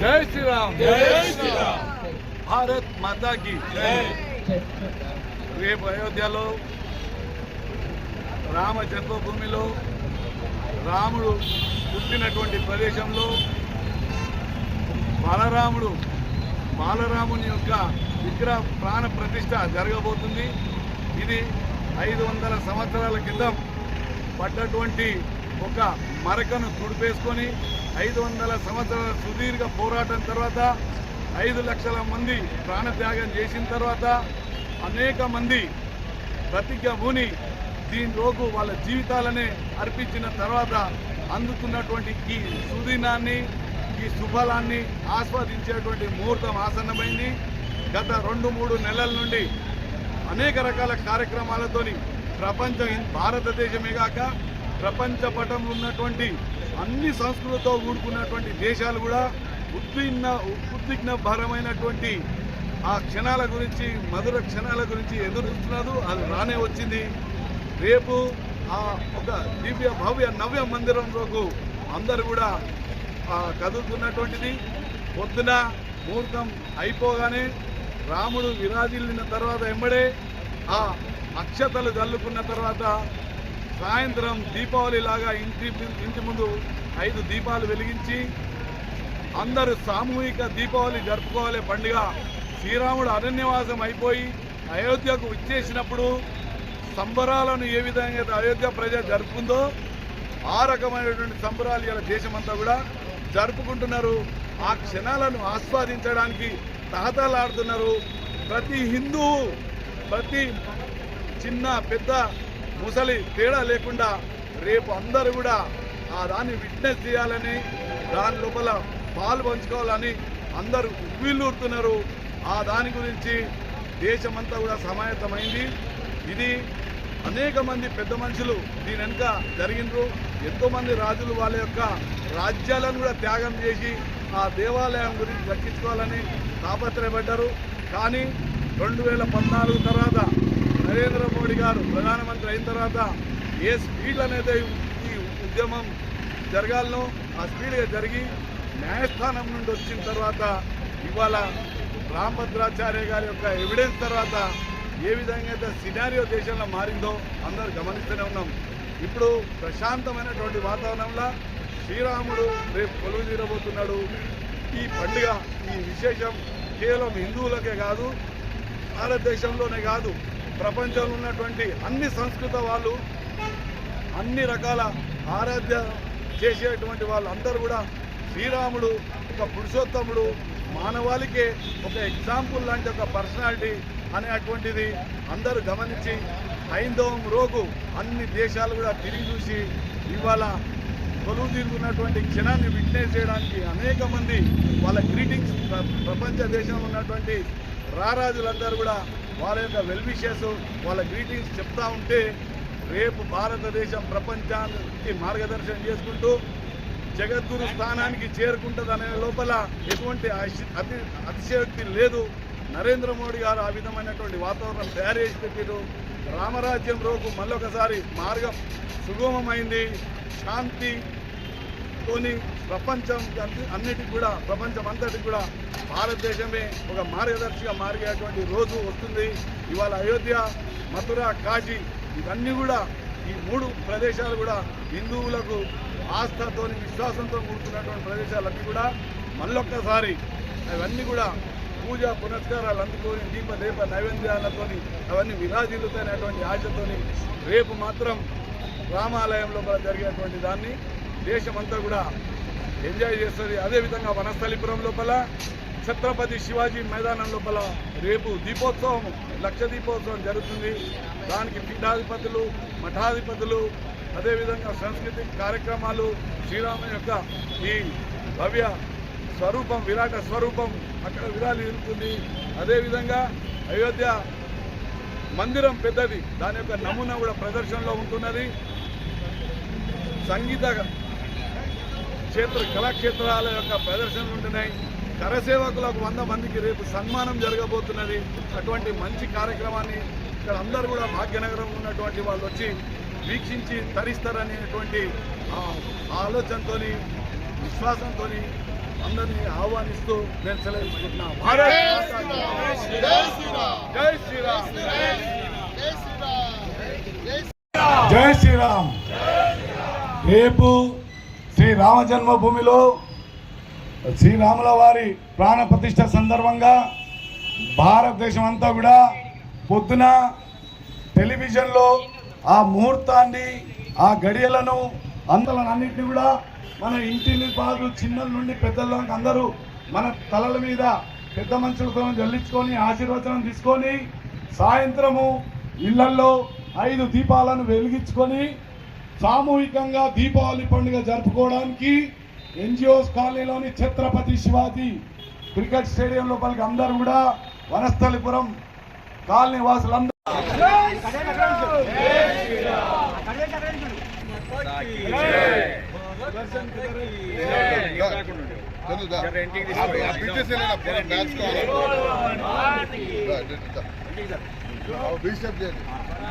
జై శ్రీరామ్. భారత్ మాతాకి రేపు అయోధ్యలో రామ జన్మభూమిలో రాముడు పుట్టినటువంటి ప్రదేశంలో బాలరాముడు బాలరాముని యొక్క విగ్రహ ప్రాణ ప్రతిష్ట జరగబోతుంది. ఇది ఐదు వందల సంవత్సరాల క్రితం పడ్డటువంటి ఒక మరకను తుడిపేసుకొని ఐదు వందల సంవత్సరాల సుదీర్ఘ పోరాటం తర్వాత ఐదు లక్షల మంది ప్రాణత్యాగం చేసిన తర్వాత అనేక మంది ప్రతిజ్ఞ భూని దీని వాళ్ళ జీవితాలనే అర్పించిన తర్వాత అందుతున్నటువంటి ఈ సుదినాన్ని ఈ శుభలాన్ని ఆస్వాదించేటువంటి ముహూర్తం ఆసన్నమైంది. గత రెండు మూడు నెలల నుండి అనేక రకాల కార్యక్రమాలతోని ప్రపంచం భారతదేశమే కాక ప్రపంచ పటంలో ఉన్నటువంటి అన్ని సంస్కృతితో కూడుకున్నటువంటి దేశాలు కూడా ఉద్విగ్న ఉద్విగ్నభరమైనటువంటి ఆ క్షణాల గురించి మధుర క్షణాల గురించి ఎదురు చూస్తున్నారు. అది రానే వచ్చింది. రేపు ఆ ఒక దివ్య భవ్య నవ్య మందిరంలోకి అందరు కూడా కదులుతున్నటువంటిది. పొద్దున ముహూర్తం అయిపోగానే రాముడు విరాజిల్లిన తర్వాత ఎంబడే ఆ అక్షతలు చల్లుకున్న తర్వాత సాయంత్రం దీపావళి లాగా ఇంటి ఇంటి ముందు ఐదు దీపాలు వెలిగించి అందరూ సామూహిక దీపావళి జరుపుకోవాలి పండుగ. శ్రీరాముడు అరణ్యవాసం అయిపోయి అయోధ్యకు వచ్చేసినప్పుడు సంబరాలను ఏ విధంగా అయితే అయోధ్య ప్రజ జరుపుకుందో ఆ రకమైనటువంటి సంబరాలు ఇలా దేశమంతా కూడా జరుపుకుంటున్నారు. ఆ క్షణాలను ఆస్వాదించడానికి తహతలాడుతున్నారు ప్రతి హిందువు ప్రతి చిన్న పెద్ద ముసలి తేడా లేకుండా రేపు అందరూ కూడా ఆ దాన్ని విట్నెస్ చేయాలని దాని లోపల పాలు పంచుకోవాలని అందరూ ఉవ్విల్లూరుతున్నారు ఆ దాని గురించి దేశమంతా కూడా సమాయత్తమైంది. ఇది అనేక మంది పెద్ద మనుషులు దీని వెనుక జరిగినరు ఎంతోమంది రాజులు వాళ్ళ యొక్క రాజ్యాలను కూడా త్యాగం చేసి ఆ దేవాలయం గురించి దక్కించుకోవాలని తాపత్రయపడ్డారు. కానీ రెండు వేల పద్నాలుగు తర్వాత నరేంద్ర మోడీ గారు ప్రధానమంత్రి అయిన తర్వాత ఏ స్పీడ్ అనేది ఈ ఉద్యమం జరగాలనో ఆ స్పీడ్గా జరిగి న్యాయస్థానం నుండి వచ్చిన తర్వాత ఇవాళ రామభద్రాచార్య గారి యొక్క ఎవిడెన్స్ తర్వాత ఏ విధంగా అయితే సినారియో దేశంలో మారిందో అందరు గమనిస్తూనే ఉన్నాం. ఇప్పుడు ప్రశాంతమైనటువంటి వాతావరణంలో శ్రీరాముడు రేపు కొలువు తీరబోతున్నాడు. ఈ పండుగ ఈ విశేషం కేవలం హిందువులకే కాదు భారతదేశంలోనే కాదు ప్రపంచంలో ఉన్నటువంటి అన్ని సంస్కృత వాళ్ళు అన్ని రకాల ఆరాధ్య చేసేటువంటి వాళ్ళందరూ కూడా శ్రీరాముడు ఒక పురుషోత్తముడు మానవాళికే ఒక ఎగ్జాంపుల్ లాంటి ఒక పర్సనాలిటీ అనేటువంటిది అందరూ గమనించి హైందవం రోగు అన్ని దేశాలు కూడా తిరిగి చూసి ఇవాళ కొలువు తీరుకున్నటువంటి క్షణాన్ని విట్నెస్ చేయడానికి అనేక మంది వాళ్ళ గ్రీటింగ్స్ ప్రపంచ దేశంలో ఉన్నటువంటి రారాజులందరూ కూడా వాళ్ళ యొక్క వెల్విషెస్ వాళ్ళ గ్రీటింగ్స్ చెప్తా ఉంటే రేపు భారతదేశం ప్రపంచానికి మార్గదర్శనం చేసుకుంటూ జగద్గురు స్థానానికి చేరుకుంటుందనే లోపల ఎటువంటి అతి- అతి అతిశయోక్తి లేదు. నరేంద్ర మోడీ గారు ఆ విధమైనటువంటి వాతావరణం తయారు చేసి పెట్టారు రామరాజ్యం రోగు మళ్ళొకసారి మార్గం సుగమమైంది. శాంతి తోని ప్రపంచం అన్నిటికి కూడా ప్రపంచం అంతటికి కూడా భారతదేశమే ఒక మార్గదర్శిగా మారేటువంటి రోజు వస్తుంది. ఇవాళ అయోధ్య మథుర కాశీ ఇవన్నీ కూడా ఈ మూడు ప్రదేశాలు కూడా హిందువులకు ఆస్థతో విశ్వాసంతో కూడుకున్నటువంటి ప్రదేశాలన్నీ కూడా మళ్ళొక్కసారి అవన్నీ కూడా పూజ పునస్కారాలు అందుకొని దీప దీప నైవేద్యాలతోని అవన్నీ విరాజిల్లుతైనటువంటి ఆశతోని రేపు మాత్రం రామాలయంలో జరిగేటువంటి దాన్ని దేశమంతా కూడా ఎంజాయ్ చేస్తుంది. అదేవిధంగా వనస్థలిపురం లోపల ఛత్రపతి శివాజీ మైదానం లోపల రేపు దీపోత్సవం లక్ష దీపోత్సవం జరుగుతుంది. దానికి పీఠాధిపతులు మఠాధిపతులు అదేవిధంగా సాంస్కృతిక కార్యక్రమాలు శ్రీరామ యొక్క ఈ భవ్య స్వరూపం విరాట స్వరూపం అక్కడ విరాలి ఇరుతుంది అదేవిధంగా అయోధ్య మందిరం పెద్దది. దాని యొక్క నమూనా కూడా ప్రదర్శనలో ఉంటున్నది. సంగీత క్షేత్ర కళాక్షేత్రాల యొక్క ప్రదర్శనలు ఉంటున్నాయి. కరసేవకులకు వంద మందికి రేపు సన్మానం జరగబోతున్నది. అటువంటి మంచి కార్యక్రమాన్ని ఇక్కడ అందరూ కూడా భాగ్యనగరం ఉన్నటువంటి వాళ్ళు వచ్చి వీక్షించి తరిస్తారనేటువంటి ఆ ఆలోచనతోని విశ్వాసంతో అందరినీ ఆహ్వానిస్తూ నేను కీ జై శ్రీరామ్. జై శ్రీరామ్. రేపు శ్రీరామ జన్మభూమిలో శ్రీరాముల వారి ప్రాణ ప్రతిష్ట సందర్భంగా భారతదేశం అంతా కూడా పొద్దున టెలివిజన్లో ఆ ముహూర్తాన్ని ఆ గడియలను అందలను కూడా మన ఇంటిని బాగు చిన్నల నుండి పెద్దల అందరూ మన తలల మీద పెద్ద మనుషులతో జల్లించుకొని ఆశీర్వచనం తీసుకొని సాయంత్రము ఇళ్ళల్లో ఐదు దీపాలను వెలిగించుకొని సామూహికంగా దీపావళి పండుగ జరుపుకోవడానికి ఎన్జిఓస్ కాలనీలోని ఛత్రపతి శివాజీ క్రికెట్ స్టేడియం లోపలికి అందరూ కూడా వనస్థలిపురం కాలనీ వాసులందరూ బీసెప్ చేయండి